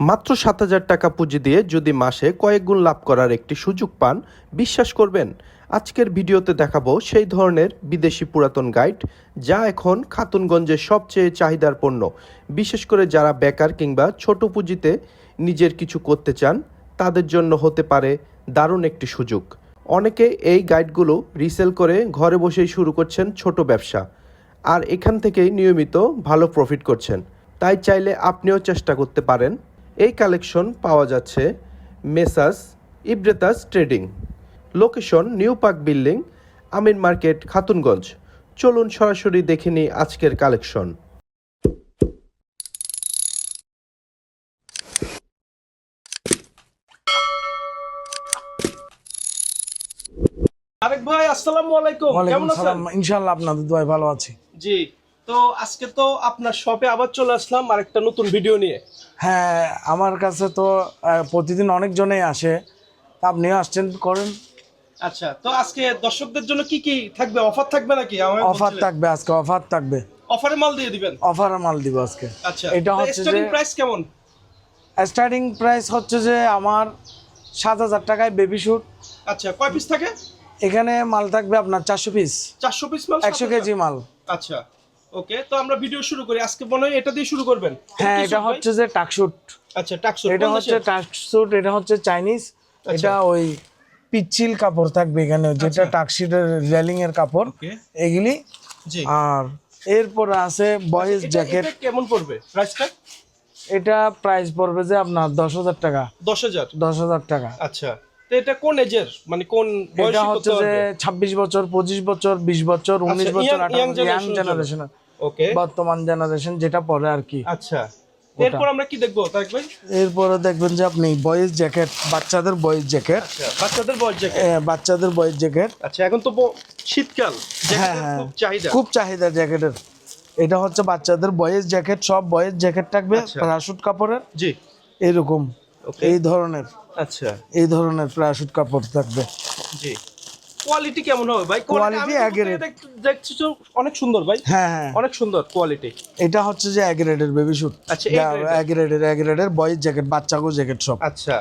মাত্র সাত হাজার টাকা পুঁজি দিয়ে যদি মাসে কয়েক গুণ লাভ করার একটি সুযোগ পান, বিশ্বাস করবেন। আজকের ভিডিওতে দেখাবো সেই ধরনের বিদেশি পুরাতন গাইড, যা এখন খাতুনগঞ্জের সবচেয়ে চাহিদার পণ্য। বিশেষ করে যারা বেকার কিংবা ছোট পুঁজিতে নিজের কিছু করতে চান, তাদের জন্য হতে পারে দারুণ একটি সুযোগ। অনেকে এই গাইডগুলো রিসেল করে ঘরে বসেই শুরু করছেন ছোট ব্যবসা, আর এখান থেকেই নিয়মিত ভালো প্রফিট করছেন। তাই চাইলে আপনিও চেষ্টা করতে পারেন। এই কালেকশন পাওয়া যাচ্ছে messrs ইব্রেতাস trading. Location new park building Amin market Khatunganj. চলুন সরাসরি দেখে নিই আজকের কালেকশন। আরেক ভাই আসসালামু আলাইকুম। কেমন আছেন? ইনশাআল্লাহ আপনাদের দোয়ায় ভালো আছি। জি। তো আজকে তো আপনার শপে আবার চলে আসলাম আরেকটা নতুন ভিডিও নিয়ে। হ্যাঁ আমার কাছে তো প্রতিদিন অনেকজনেই আসে। তা আপনিও আসছেন করেন। আচ্ছা তো আজকে দর্শকদের জন্য কি কি থাকবে? অফার থাকবে নাকি? অফার থাকবে আজকে অফার থাকবে। অফারে মাল দিয়ে দিবেন? অফারে মাল দিব আজকে। আচ্ছা এটা হচ্ছে যে স্টার্টিং প্রাইস কেমন? স্টার্টিং প্রাইস হচ্ছে যে আমার সাত হাজার টাকায় বেবি শুট আচ্ছা কয় পিস থাকে? এখানে মাল থাকবে আপনার চারশো পিস 400 পিস মাল একশো কেজি মাল। আচ্ছা ওকে তো আমরা ভিডিও শুরু করি। আজকে মনে হয় এটা দিয়ে শুরু করবেন। হ্যাঁ এটা হচ্ছে যে টাকশুট আচ্ছা টাকসু এটা হচ্ছে টাকশুট এটা হচ্ছে চাইনিজ এটা ওই পিচ্ছিল কাপড় থাকবে এখানে যেটা টাকশিটের রেলিং এর কাপড়। এগুলি। আর এরপর আছে বয়েজ জ্যাকেট কেমন পড়বে? প্রাইসটা এটা প্রাইস পড়বে যে আপনার দশ হাজার টাকা। 10000 দশ হাজার টাকা। আচ্ছা। তো এটা কোন এজের মানে কোন এটা হচ্ছে যে ছাব্বিশ বছর পঁচিশ বছর বিশ বছর উনিশ আচ্ছা, বছর আঠারো ইয়াং generation জেনারেশন ওকে। বর্তমান জেনারেশন যেটা পরে আর কি। আচ্ছা। এরপর আমরা কি দেখব তারেক এরপরে দেখবেন যে আপনি বয়েজ জ্যাকেট বাচ্চাদের বয়েজ জ্যাকেট আচ্ছা বাচ্চাদের বয়স জ্যাকেট বাচ্চাদের বয়েজ জ্যাকেট আচ্ছা এখন তো শীতকাল। হ্যাঁ হ্যাঁ। খুব চাহিদা। খুব চাহিদা জ্যাকেটের এটা হচ্ছে বাচ্চাদের বয়েজ জ্যাকেট সব বয়েজ জ্যাকেট থাকবে আচ্ছা। প্যারাশুট কাপড়ের। জি। এরকম। এই ধরনের। আচ্ছা। এই ধরনের প্যারাশুট কাপড় থাকবে। জি। কোয়ালিটি কেমন হবে ভাই? একের। এটা দেখছি তো অনেক সুন্দর ভাই। হ্যাঁ হ্যাঁ। অনেক সুন্দর কোয়ালিটি এটা হচ্ছে যে অ্যাগ্রেডের বেবি শুট আচ্ছা, অ্যাগ্রেডের অ্যাগ্রেডের বয়েজ জ্যাকেট বাচ্চাগো জ্যাকেট সব আচ্ছা।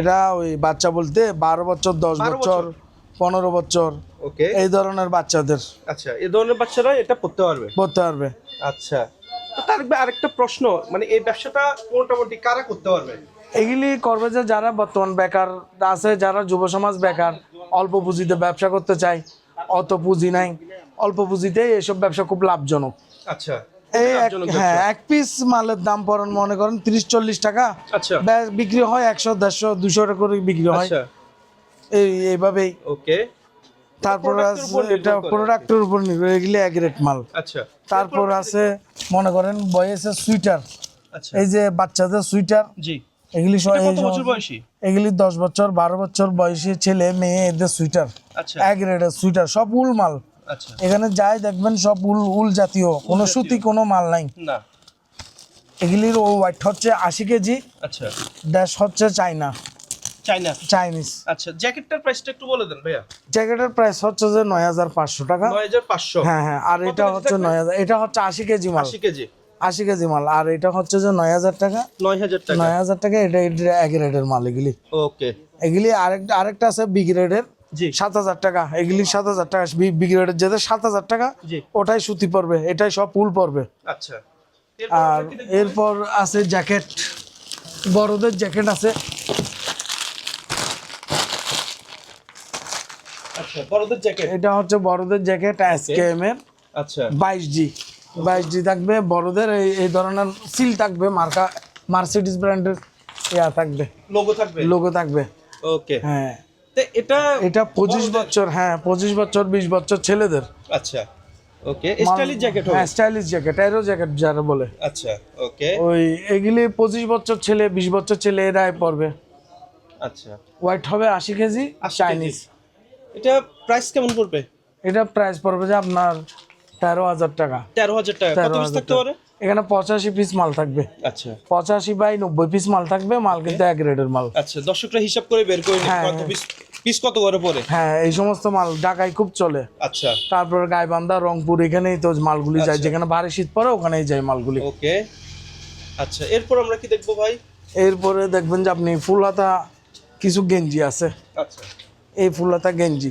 এটা ওই বাচ্চা বলতে বারো বছর দশ বছর পনেরো বছর। ওকে এই ধরনের বাচ্চাদের। আচ্ছা এই ধরনের বাচ্চারা এটা পড়তে পারবে? পড়তে পারবে। আচ্ছা। তো তার আরেকটা প্রশ্ন মানে এই ব্যবসাটা মোটামুটি কারা করতে পারবে? এগুলি করবে যে যারা বর্তমান বেকার আছে যারা যুব সমাজ বেকার অল্প পুঁজিতে ব্যবসা করতে চাই অত পুঁজি নাই। অল্প পুঁজিতে এসব ব্যবসা খুব লাভজনক। আচ্ছা এই হ্যাঁ এক পিস মালের দাম পড়েন মনে করেন তিরিশ চল্লিশ টাকা। আচ্ছা। বিক্রি হয় একশো দেড়শো দুশো টাকা করে বিক্রি হয়। আচ্ছা। এই এইভাবেই। ওকে। তারপর আছে এটা প্রোডাক্টের উপর নির্ভর এগুলি এক রেট মাল। আচ্ছা। তারপর আছে মনে করেন বয়সের সুইটার এই যে বাচ্চাদের সুইটার জি। এগুলি কত বছর বয়সী? এগুলি দশ বছর বারো বছর বয়সী ছেলে মেয়ে এদের সুইটার আচ্ছা। এক রেটের সুইটার সব উল মাল। আচ্ছা। এখানে যাই দেখবেন সব উল উল জাতীয় কোনো সুতি কোনো মাল নাই। না। এগুলির ও ওয়াইট হচ্ছে আশি কেজি আচ্ছা। ড্যাশ হচ্ছে চাইনা চাইনা চাইনিজ আচ্ছা জ্যাকেটটার প্রাইসটা একটু বলে দেন ভাইয়া। জ্যাকেটের প্রাইস হচ্ছে যে নয় হাজার পাঁচশো টাকা। নয় হাজার পাঁচশো। হ্যাঁ হ্যাঁ আর এটা হচ্ছে নয় হাজার এটা হচ্ছে আশি কেজি মাল। আশি কেজি। আশি কেজি মাল। আর এটা হচ্ছে যে নয় হাজার টাকা। নয় হাজার টাকা। নয় হাজার টাকা এটা এটা এক রেটের মাল এগুলি। ওকে। এগুলি আরেকটা আরেকটা আছে বিগ রেটের। জি। সাত হাজার টাকা। এগুলি সাত হাজার টাকা। বিগ রেটের যেটা সাত হাজার টাকা। ওটাই সুতি পড়বে এটাই সব ফুল পড়বে আচ্ছা। আর এরপর আছে জ্যাকেট। বড়দের জ্যাকেট আছে। আচ্ছা বড়দের জ্যাকেট। এটা হচ্ছে বড়দের জ্যাকেট এসকেএম এর। আচ্ছা। বাইশ জি। বাইশ জি থাকবে বড়দের এই এই ধরনের সিল থাকবে মার্কা মার্সিডিস ব্র্যান্ডের ইয়া থাকবে। লোগো থাকবে? লোগো থাকবে। ওকে হ্যাঁ। এটা এটা পঁচিশ বছর হ্যাঁ পঁচিশ বছর বিশ বছর ছেলেদের। আচ্ছা। ওকে স্টাইলিশ জ্যাকেট হ্যাঁ স্টাইলিশ জ্যাকেট এরো জ্যাকেট যারা বলে। আচ্ছা ওকে ওই এগুলি পঁচিশ বছর ছেলে বিশ বছর ছেলে এরাই পড়বে আচ্ছা। হোয়াইট হবে আশি কেজি 80 চাইনিজ এটা প্রাইস কেমন পড়বে? এটা প্রাইস পড়বে যে আপনার তেরো হাজার টাকা। তেরো হাজার টাকা। কত তেরো পিস থাকতে পারে এখানে পঁচাশি পিস মাল থাকবে। আচ্ছা। পঁচাশি বাই নব্বই পিস মাল থাকবে মাল কিন্তু এক রেটের মাল। আচ্ছা দর্শকরা হিসাব করে বের করে হ্যাঁ, কত। পিস পিস কত করে পড়ে? হ্যাঁ এই সমস্ত মাল ঢাকায় খুব চলে। আচ্ছা। তারপর গাইবান্ধা রংপুর এখানেই তো মালগুলি যায়। আচ্ছা। যেখানে ভারী শীত পড়ে ওখানেই যায় মালগুলি। ওকে আচ্ছা এরপর আমরা কি দেখব ভাই? এরপরে দেখবেন যে আপনি ফুল হাতা কিছু গেঞ্জি আছে। আচ্ছা। এই ফুল হাতা গেঞ্জি।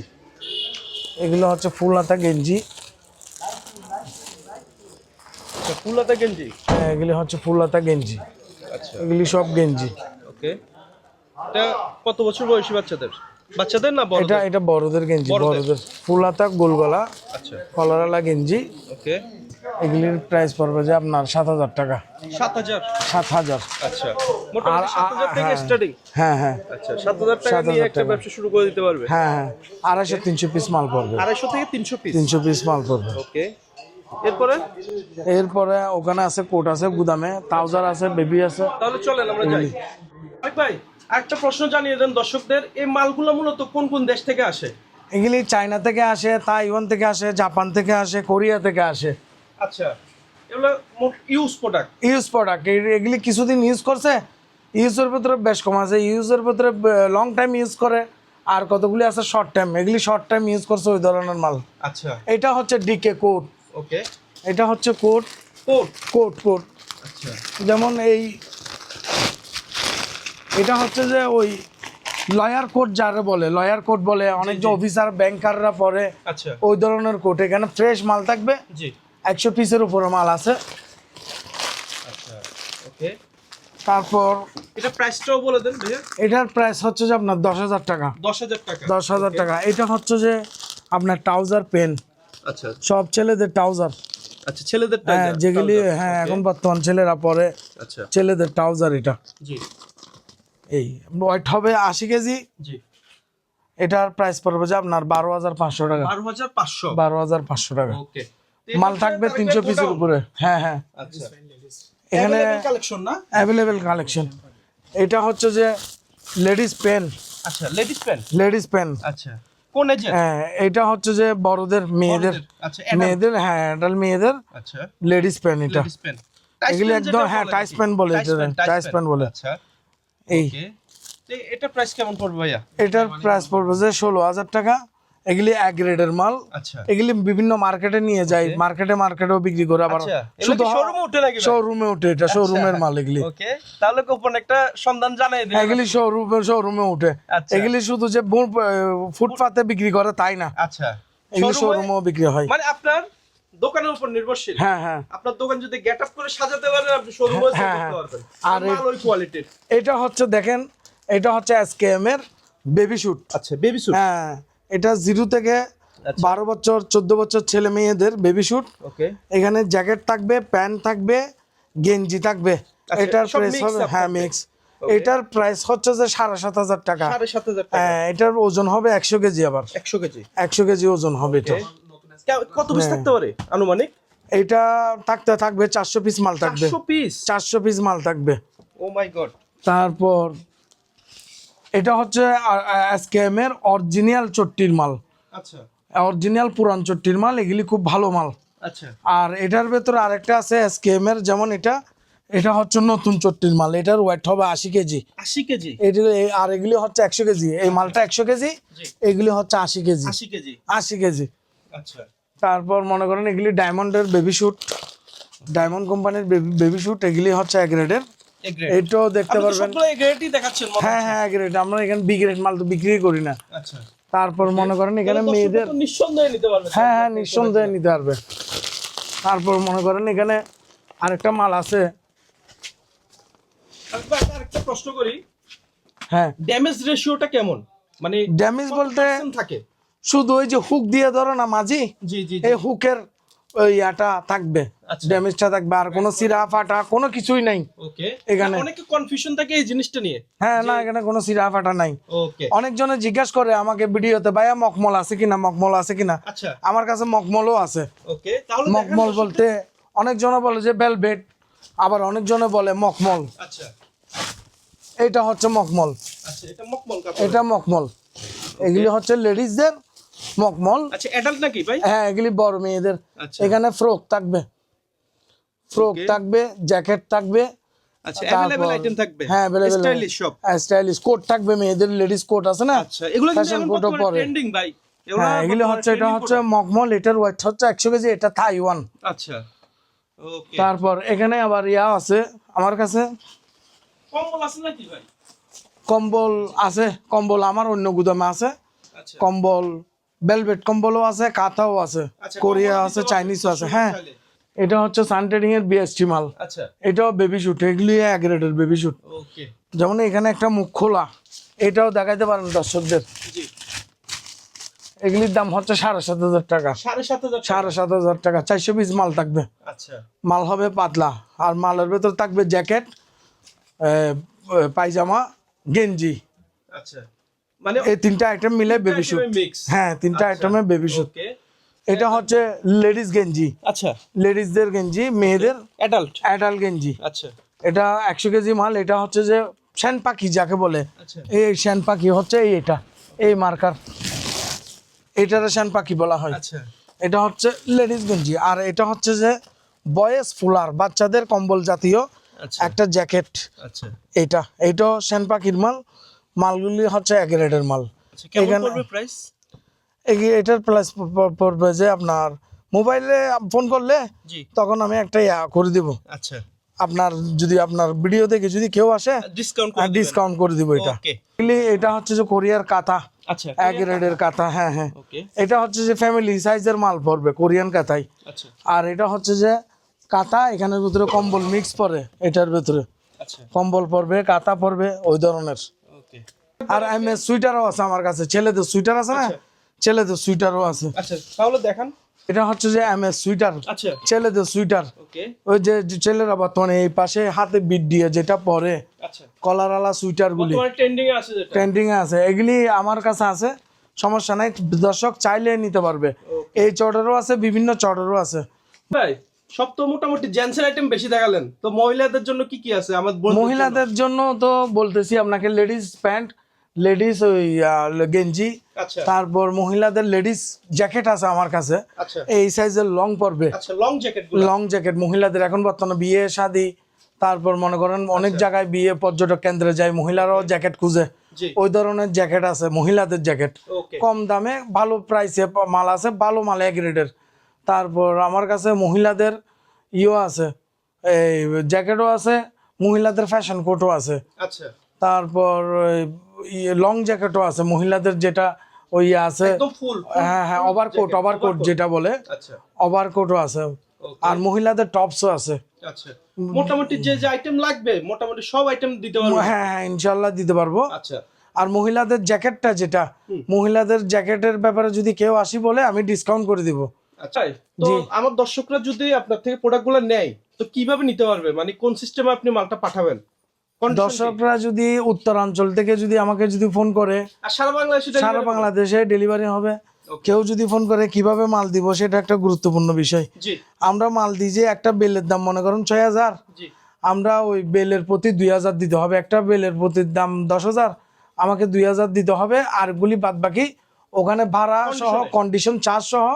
এগুলো হচ্ছে ফুল হাতা গেঞ্জি। ফুল হাতা গেঞ্জি? হ্যাঁ, এগুলি হচ্ছে ফুল হাতা গেঞ্জি। আচ্ছা। এগুলি সব গেঞ্জি। ওকে। এটা কত বছর বয়সী বাচ্চাদের? বাচ্চাদের না বড় এটা এটা বড়দের গেঞ্জি বড়দের। বড়দের। ফুল হাতা গোল গলা আচ্ছা। কলারালা গেঞ্জি। ওকে। এগুলির প্রাইস পড়বে যে আপনার সাত হাজার টাকা। সাত হাজার? সাত হাজার। আচ্ছা। মোটামুটি সাত হাজার থেকে হ্যাঁ। স্টার্টিং হ্যাঁ হ্যাঁ। আচ্ছা সাত হাজার টাকা 7,000 নিয়ে একটা ব্যবসা শুরু করে দিতে পারবে? হ্যাঁ হ্যাঁ। আড়াইশো তিনশো পিস মাল পড়বে। আড়াইশো থেকে তিনশো পিস তিনশো পিস মাল পড়বে। ওকে। এরপরে? এরপরে ওখানে আছে কোট আছে গুদামে ট্রাউজার আছে বেবি আছে। তাহলে চলেন আমরা যাই। ভাই ভাই একটা প্রশ্ন জানিয়ে দেন দর্শকদের এই মালগুলো মূলত কোন কোন দেশ থেকে আসে? এগুলি চায়না থেকে আসে তাইওয়ান থেকে আসে জাপান থেকে আসে কোরিয়া থেকে আসে। আচ্ছা এগুলো ইউজ প্রোডাক্ট। ইউজ প্রোডাক্ট এগুলি কিছুদিন ইউজ করছে ইউজের ভিতরে বেশ কম আছে ইউজের ভিতরে লং টাইম ইউজ করে আর কতগুলি আছে শর্ট টাইম এগুলি শর্ট টাইম ইউজ করছে ওই ধরনের মাল। আচ্ছা। এটা হচ্ছে ডিকে কোট ওকে। এটা হচ্ছে কোট। কোট? Coat coat. আচ্ছা। যেমন এই এটা হচ্ছে যে ওই লয়ার কোট যারা বলে লয়ার কোট বলে অনেক যে অফিসার ব্যাংকাররা পরে আচ্ছা। ওই ধরনের কোট। এখানে ফ্রেশ মাল থাকবে। জি। একশো পিসের উপরে মাল আছে। আচ্ছা ওকে। তারপর এটা প্রাইসটাও বলে দেন ভাইয়া। এটার প্রাইস হচ্ছে যে আপনার দশ হাজার টাকা। দশ হাজার টাকা। দশ হাজার টাকা। এটা হচ্ছে যে আপনার ট্রাউজার পেন আচ্ছা। সব ছেলেদের ট্রাউজার আচ্ছা ছেলেদের হ্যাঁ যেগুলি হ্যাঁ এখন বর্তমান ছেলেরা পরে আচ্ছা। ছেলেদের ট্রাউজার এটা। জি। এই ওয়েট হবে আশি কেজি। জি। এটার প্রাইস পড়বে যে আপনার বারো হাজার পাঁচশো টাকা। বারো হাজার পাঁচশো? বারো হাজার পাঁচশো টাকা। ওকে। মাল থাকবে তিনশো পিসের উপরে। হ্যাঁ হ্যাঁ। আচ্ছা। এখানে কালেকশন না? অ্যাভেলেবেল কালেকশন এটা হচ্ছে যে লেডিস পেন আচ্ছা লেডিস প্যান্ট লেডিস পেন আচ্ছা। কোন এজেন্ট হ্যাঁ এটা হচ্ছে যে বড়দের মেয়েদের আচ্ছা মেয়েদের হ্যাঁ অ্যাডাল্ট মেয়েদের আচ্ছা। লেডিস প্যান্ট এটা। এগুলি একদম হ্যাঁ টাইস প্যান্ট বলে টাইস প্যান্ট বলে। আচ্ছা এই। এটা প্রাইস কেমন পড়বে ভাইয়া? এটার প্রাইস পড়বে যে ষোলো হাজার টাকা। এগুলি এক গ্রেডের মাল। আচ্ছা। এগুলি বিভিন্ন মার্কেটে নিয়ে যায়। মার্কেটে মার্কেটেও বিক্রি করে আবার আচ্ছা শুধু শোরুমে উঠে নাকি শোরুমে উঠে এটা শোরুমের মাল এগুলি। ওকে তাহলে গোপন একটা সন্ধান জানাই দিন এগুলি শোরুমে শোরুমে উঠে। আচ্ছা। এগুলি শুধু যে ফুটপাতে বিক্রি করে তাই না? আচ্ছা। এগুলি শোরুমেও বিক্রি হয়। মানে আপনার দোকানের উপর নির্ভরশীল। হ্যাঁ হ্যাঁ। আপনার দোকান যদি গেট আপ করে সাজাতে পারেন আপনি শোরুমে হ্যাঁ, করতে হ্যাঁ। পারবেন। আর ওই কোয়ালিটির এটা হচ্ছে দেখেন এটা হচ্ছে এসকেএম এর বেবি শুট আচ্ছা বেবি শুট হ্যাঁ। এটা জিরো থেকে আচ্ছা। বারো বছর চোদ্দ বছর ছেলে মেয়েদের বেবি শুট এখানে জ্যাকেট থাকবে প্যান্ট থাকবে গেঞ্জি থাকবে। আচ্ছা, এটার প্রাইস হবে হ্যাঁ মিক্স এটার প্রাইস হচ্ছে যে সাড়ে সাত হাজার টাকা। হ্যাঁ এটার ওজন হবে একশো কেজি আবার। একশো কেজি। একশো কেজি ওজন হবে এটা। কত পিস হ্যাঁ। থাকতে পারে আনুমানিক? এটা থাকতে থাকবে চারশো পিস মাল থাকবে। চারশো পিস মাল থাকবে। ও মাই গড তারপর এটা হচ্ছে এসকেএম এর অরিজিনাল চট্টির মাল। আচ্ছা। অরিজিনাল পুরান চট্টির মাল এগুলি খুব ভালো মাল। আচ্ছা। আর এটার ভেতরে আরেকটা আছে এসকেএম এর যেমন এটা এটা হচ্ছে নতুন চট্টির মাল। এটার ওয়েট হবে আশি কেজি। আশি কেজি? এটি আর এগুলি হচ্ছে একশো কেজি। এই মালটা একশো কেজি এগুলি হচ্ছে আশি কেজি। আশি কেজি। আশি কেজি। আচ্ছা। তারপর মনে করেন এগুলি ডায়মন্ডের বেবি শুট ডায়মন্ড কোম্পানির বেবি শুট এগুলি হচ্ছে এক গ্রেডের এ গ্রেড এইটাও দেখতে পারবেন। হ্যাঁ হ্যাঁ গ্রেড আমরা এখানে বি গ্রেড মাল তো বিক্রি করি না। আচ্ছা। তারপর মনে করেন এখানে মেয়েদের নিঃসন্দেহে নিতে পারবে। হ্যাঁ হ্যাঁ নিঃসন্দেহে নিতে পারবে। তারপর মনে করেন এখানে আরেকটা মাল আছে। একবার আরেকটা প্রশ্ন করি। হ্যাঁ। ড্যামেজ রেশিওটা কেমন? মানে ড্যামেজ বলতে থাকে? শুধু ওই যে হুক দিয়ে ধরো না মাঝি? জি জি এই হুকের ইয়াটা থাকবে আচ্ছা। ড্যামেজটা থাকবে আর কোনো সিরা ফাটা কোনো কিছুই নাই ওকে এখানে- অনেকে কনফিউশন থাকে এই জিনিসটা নিয়ে। হ্যাঁ না এখানে কোনো সিরা ফাটা নাই। ওকে অনেকজনে জিজ্ঞাসা করে আমাকে ভিডিওতে ভাইয়া মকমল আছে কিনা? মকমল আছে কিনা? আচ্ছা। আমার কাছে মকমলও আছে। ওকে তাহলে মকমল বলতে অনেকজনে বলে যে বেলভেট আবার অনেকজনে বলে মকমল আচ্ছা। এটা হচ্ছে মকমল আচ্ছা এটা মকমল এটা মকমল এগুলি হচ্ছে লেডিসদের মকমল আচ্ছা অ্যাডাল্ট নাকি ভাই হ্যাঁ এগুলি বড় মেয়েদের আচ্ছা এখানে ফ্রক থাকবে ফ্রক Okay. থাকবে জ্যাকেট থাকবে আচ্ছা তারপর- अवेलेबल আইটেম থাকবে হ্যাঁ অ্যাভেলেবেল স্টাইলিশ সব স্টাইলিশ কোট থাকবে মেয়েদের লেডিস কোট আছে না আচ্ছা এগুলো কিন্তু Fashion এখন coat ও বর্তমানে পরে। ট্রেন্ডিং ভাই হ্যাঁ এগুলি হচ্ছে এটা হচ্ছে মকমল এটার ওয়েট হচ্ছে একশো কেজি এটা তাইওয়ান আচ্ছা ওকে তারপর এখানে আবার ইয়া আছে আমার কাছে কম্বল আছে নাকি ভাই কম্বল আছে কম্বল আমার অন্য গুদামে আছে আচ্ছা কম্বল ভেলভেট কম্বলও আছে কাঁথাও আছে আচ্ছা, কোরিয়া আছে চাইনিজও আছে হ্যাঁ। এটা হচ্ছে সানটেডিং এর বিএসটি মাল। আচ্ছা। এটাও বেবি শুট এগুলি এক বেবি শুট ওকে যেমন এখানে একটা মুখ খোলা এটাও দেখাইতে পারেন দর্শকদের। জি। এগুলির দাম হচ্ছে সাড়ে সাত হাজার টাকা। সাড়ে সাত হাজার টাকা। সাড়ে সাত হাজার টাকা চারশো পিস মাল থাকবে। আচ্ছা। মাল হবে পাতলা আর মালের ভেতর থাকবে জ্যাকেট পায়জামা গেঞ্জি। আচ্ছা। মানে এই তিনটা আইটেম মিলে বেবি শুট হ্যাঁ তিনটা। আইটেমে বেবি শুট এটা হচ্ছে লেডিস গেঞ্জি। আচ্ছা। লেডিসদের গেঞ্জি মেয়েদের অ্যাডাল্ট অ্যাডাল্ট গেঞ্জি। আচ্ছা। এটা একশো কেজি মাল এটা হচ্ছে যে শ্যান পাখি যাকে বলে। আচ্ছা। এই শ্যান পাখি হচ্ছে এই এটা এই মার্কার। এটারে শ্যান পাখি বলা হয়। আচ্ছা। এটা হচ্ছে লেডিস গেঞ্জি। আর এটা হচ্ছে যে বয়েস ফুলার বাচ্চাদের কম্বল জাতীয় আচ্ছা। একটা জ্যাকেট। আচ্ছা। এটা এইটাও শ্যান পাখির মাল। মালগুলি হচ্ছে এক রেটের মাল। আচ্ছা এখানে- প্রাইস এটার প্লাস পড়বে যে আপনার মোবাইলে ফোন করলে তখন আমি একটা ইয়া করে দিব। আচ্ছা। আপনার যদি আপনার ভিডিও দেখে যদি কেউ আসে ডিসকাউন্ট আর ডিসকাউন্ট করে দিব এটা। এটা হচ্ছে যে কোরিয়ার কাঁথা। আচ্ছা এক রেটের কাঁথা হ্যাঁ হ্যাঁ। এটা হচ্ছে যে ফ্যামিলি সাইজের মাল পড়বে কোরিয়ান কাঁথাই আচ্ছা। আর এটা হচ্ছে যে কাঁথা এখানের ভিতরে কম্বল মিক্স পরে এটার ভিতরে। কম্বল পড়বে কাঁথা পড়বে ওই ধরনের। আর এম এস সুইটারও আছে আমার কাছে। ছেলেদের সুইটার আছে না? আচ্ছা। ছেলেদের সুইটারও আছে। আচ্ছা তাহলে দেখান। এটা হচ্ছে যে এম এস সুইটার। আচ্ছা। ছেলেদের সুইটার। ওকে। ওই যে ছেলেরা বর্তমানে এই পাশে হাতে বিট দিয়ে যেটা পরে। আচ্ছা। কলারওয়ালা সুইটার গুলি ট্রেন্ডিং এ আছে যেটা। ট্রেন্ডিং এ আছে। এগুলি আমার কাছে আছে। সমস্যা নাই। দর্শক চাইলে নিতে পারবে। এই চটেরও আছে বিভিন্ন চটেরও আছে। ভাই সব তো মোটামুটি জেন্টসের আইটেম বেশি দেখালেন। তো মহিলাদের জন্য কি কি আছে? আমার মহিলাদের জন্য তো বলতেছি আপনাকে লেডিস প্যান্ট লেডিস ওই গেঞ্জি আচ্ছা। তারপর মহিলাদের লেডিস জ্যাকেট আছে আমার কাছে। আচ্ছা। এই সাইজের লং পড়বে আচ্ছা লং জ্যাকেট লং জ্যাকেট মহিলাদের এখন বর্তমানে বিয়ে শাদি তারপর মনে করেন অনেক জায়গায় বিয়ে পর্যটক কেন্দ্রে যায় মহিলারাও জ্যাকেট খুঁজে। ওই ধরনের জ্যাকেট আছে মহিলাদের জ্যাকেট কম দামে ভালো প্রাইসে মাল আছে ভালো মাল এক রেটের। তারপর আমার কাছে মহিলাদের ইও আছে এই জ্যাকেটও আছে মহিলাদের ফ্যাশন কোটও আছে। আচ্ছা। তারপর লং জ্যাকেটও আছে মহিলাদের যেটা ওই ইয়ে আছে। হ্যাঁ হ্যাঁ ওভার কোট ওভার কোট যেটা বলে ওভার কোটও আছে। আর মহিলাদের টপসও আছে। আচ্ছা। মোটামুটি যে যে আইটেম লাগবে মোটামুটি সব আইটেম দিতে পারব? হ্যাঁ হ্যাঁ ইনশাল্লাহ দিতে পারব। আচ্ছা। আর মহিলাদের জ্যাকেটটা যেটা মহিলাদের জ্যাকেটের ব্যাপারে যদি কেউ আসি বলে আমি ডিসকাউন্ট করে দিব। আচ্ছা তো আমার দর্শকরা যদি আপনার থেকে প্রোডাক্টগুলো নেয় তো কীভাবে নিতে পারবে? মানে কোন সিস্টেমে আপনি মালটা পাঠাবেন? দর্শকরা যদি উত্তরাঞ্চল থেকে যদি আমাকে যদি ফোন করে সারা বাংলাদেশে সারা বাংলাদেশে ডেলিভারি হবে। কেউ যদি ফোন করে কীভাবে মাল দিব সেটা একটা গুরুত্বপূর্ণ বিষয়। আমরা মাল দিই যে একটা বেলের দাম মনে করুন ছয় হাজার। আমরা ওই বেলের প্রতি দুই হাজার দিতে হবে। একটা বেলের প্রতি দাম দশ হাজার আমাকে দুই হাজার দিতে হবে। আর গুলি বাদ বাকি ওখানে ভাড়া সহ কন্ডিশন চার্জ সহ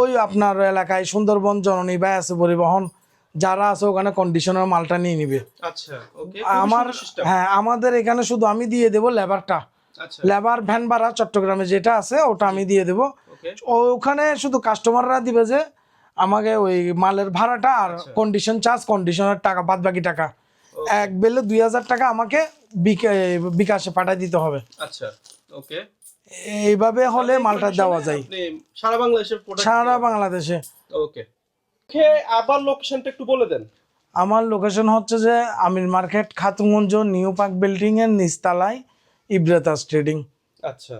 ওই আপনার এলাকায় সুন্দরবন জননী বা আছে পরিবহন যারা আছে ওখানে কন্ডিশনের মালটা নিয়ে নিবে। আচ্ছা আমার হ্যাঁ আমাদের এখানে শুধু আমি দিয়ে দেবো লেবারটা। আচ্ছা। লেবার ভ্যান ভাড়া চট্টগ্রামে যেটা আছে ওটা আমি দিয়ে দেবো। ওখানে শুধু কাস্টমাররা দিবে যে আমাকে ওই মালের ভাড়াটা আর। কন্ডিশন চার্জ কন্ডিশনের টাকা বাদ বাকি টাকা এক বেলে দুই হাজার টাকা আমাকে বিকা- বিকাশে পাঠিয়ে দিতে হবে। আচ্ছা ওকে এইভাবে হলে মালটা দেওয়া যায়। সারা বাংলাদেশে সারা বাংলাদেশে। ওকে আবার লোকেশনটা একটু বলে দেন। আমার লোকেশন হচ্ছে যে Amir market Khatunganj new park building এর নিচতলায় ইব্রাতাস ট্রেডিং আচ্ছা।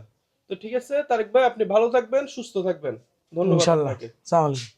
তো ঠিক আছে তারেক ভাই আপনি ভালো থাকবেন সুস্থ থাকবেন। ধন্যবাদ ইনশাল্লাহ। আপনাকে। আসসালামু আলাইকুম।